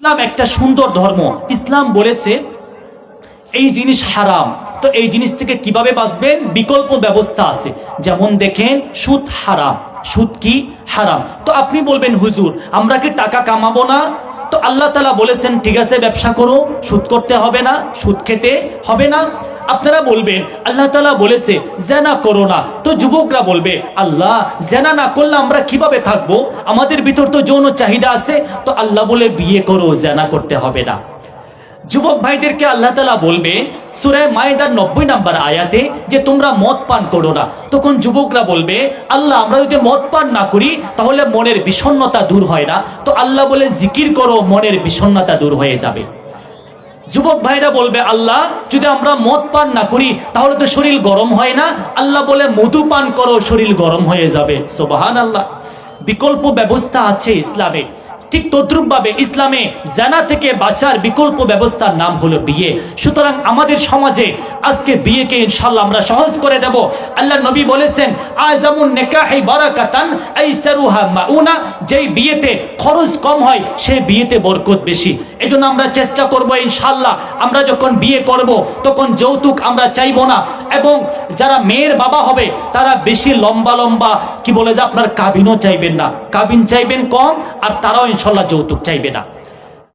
ইসলাম একটা সুন্দর ধর্ম। ইসলাম বলেছে, এই জিনিস হারাম। তো এই জিনিস থেকে কীভাবে বাঁচবেন? বিকল্প ব্যবস্থা আছে। যেমন দেখেন, সুদ হারাম। সুদ কি? হারাম। তো আপনি বলবেন, হুজুর, আমরা কি টাকা কামাবো না? তো আল্লাহ তালা বলেছেন, ঠিক আছে, ব্যবসা করো, সুদ করতে হবে না, সুদ খেতে হবে না। আপনারা বলবেন, আল্লাহ তালা বলেছে, জেনা করো না। তো যুবকরা বলবে, আল্লাহ, জেনা না করলে আমরা কীভাবে থাকব? আমাদের ভিতর তো যৌন চাহিদা আছে। তো আল্লাহ বলে, বিয়ে করো, জেনা করতে হবে না। যুবক ভাইদেরকে আল্লাহ তালা বলবে সুরায় মায়েদার নব্বই নাম্বার আয়াতে যে তোমরা মদ পান করো না। তখন যুবকরা বলবে, আল্লাহ, আমরা যদি মদ পান না করি, তাহলে মনের বিষণ্ণতা দূর হয় না। তো আল্লাহ বলে, জিকির করো, মনের বিষণ্ণতা দূর হয়ে যাবে। যুবক ভাইরা বলবে, আল্লাহ, যদি আমরা মদ পান না করি, তাহলে তো শরীর গরম হয় না। আল্লাহ বলে, মধু পান করো, শরীর গরম হয়ে যাবে। সোবাহান আল্লাহ বিকল্প ব্যবস্থা আছে ইসলামে। ঠিক তদ্রুপ ভাবে ইসলামে জানা থেকে বাঁচার বিকল্প ব্যবস্থার নাম হলো বিয়ে। সুতরাং আমাদের সমাজে আজকে বিয়েকে ইনশাল্লাহ আমরা সহজ করে দেব। আল্লাহ নবী বলেছেন আজামুন নেকাহি বারাকাতান আইসারুহা মাউনা। যেই বিয়েতে খরচ কম হয় সেই বিয়েতে বরকত বেশি। এজন্য আমরা চেষ্টা করব ইনশাল্লাহ আমরা যখন বিয়ে করব, তখন যৌতুক আমরা চাইব না। এবং যারা মেয়ের বাবা হবে, তারা বেশি লম্বা লম্বা, কি বলে যে আপনার কাবিনও চাইবেন না। কাবিন চাইবেন কম, আর তারাও ইনশাল্লাহ যৌতুক চাইবে না।